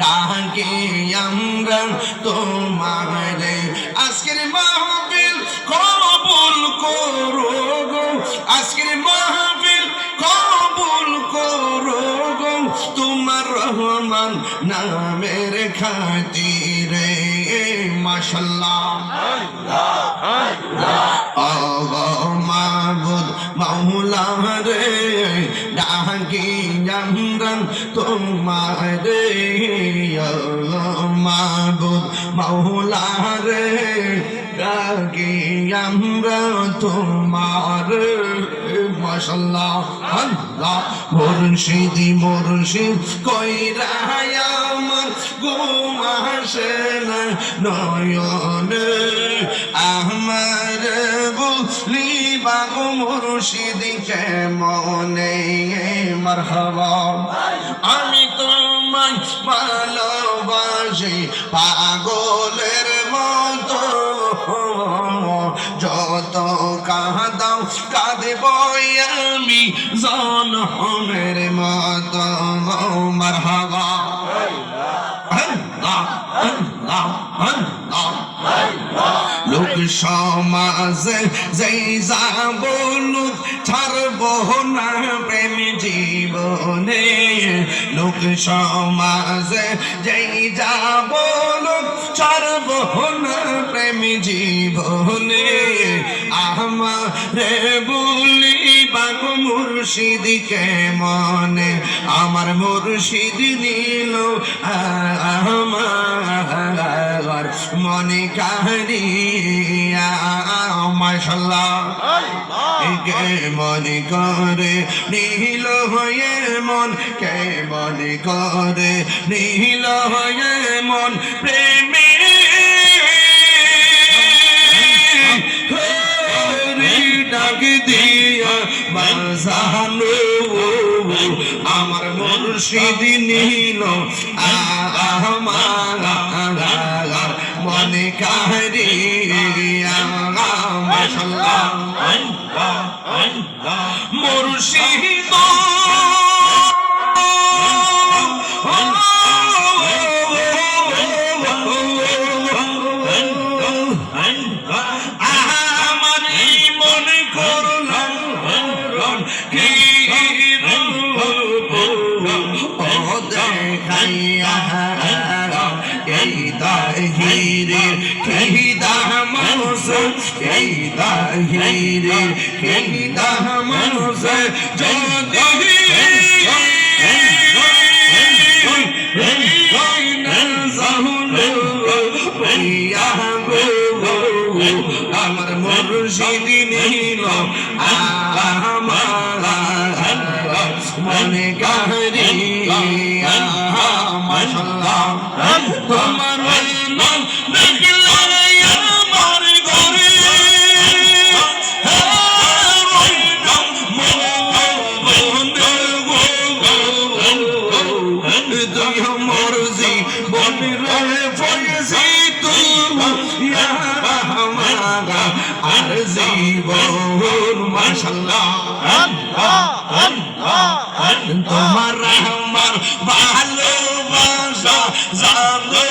ডাকি আমরা তোমারে। আজকের মাহফিল কবুল করো গো। আজকের মাহফিল কবুল করো গো। তোমার রহমান নামের খাতিরে মাশাল্লাহ। মাবুদ মাওলা রে, ডাকি আমরা তোমারে মাবুদ মাওলা রে, ডাকি আমরা তোমার মাশাল্লাহ আল্লাহ, মুর্শিদি, মুর্শিদ কইরা আমার ঘুম আসে নয়নে আমার বলি বাগো মুর্শিদি কেমনে মারহাবা? আমি তোমায় ভালোবাসি, পাগলের মতো। যত কাঁদাও কাঁদব আমি জনমের মতো। মারহাবা। আল্লাহ আল্লাহ আল্লাহ। লোক সমাজে যেই যা লোক ছাড়ব না প্রেম জীবনে। লোক সমাজে যেই যাব লোক ছাড়ব না প্রেম জীবনে। আমারে বলি বাগ মুর্শিদিকে মনে আমার মুর্শিদ নিল? আমার মনে মাশাল্লাহ কে মনে করে নীল হয়ে মন কে মনে করে নীল হয়ে মন প্রেমে বাজানো আমার মুর্শিদ নীল আমার মনে মাশাল্লাহ মুর্শিদ। আমার ও দেখাইয়া এই কি দামস এই দাহিরে কি দামস যদি আমার মনে কাহিয়া আর জীবন মাশাল্লাহ তোমার আমার ভালোবাসা জানো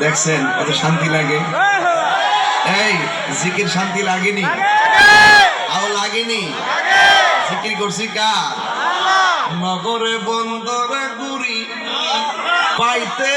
দেখছেন, কত শান্তি লাগে। এই, জিকির শান্তি লাগেনি। আও লাগেনি। জিকির করছি কার? নগরে বন্দরে গুড়ি পাইতে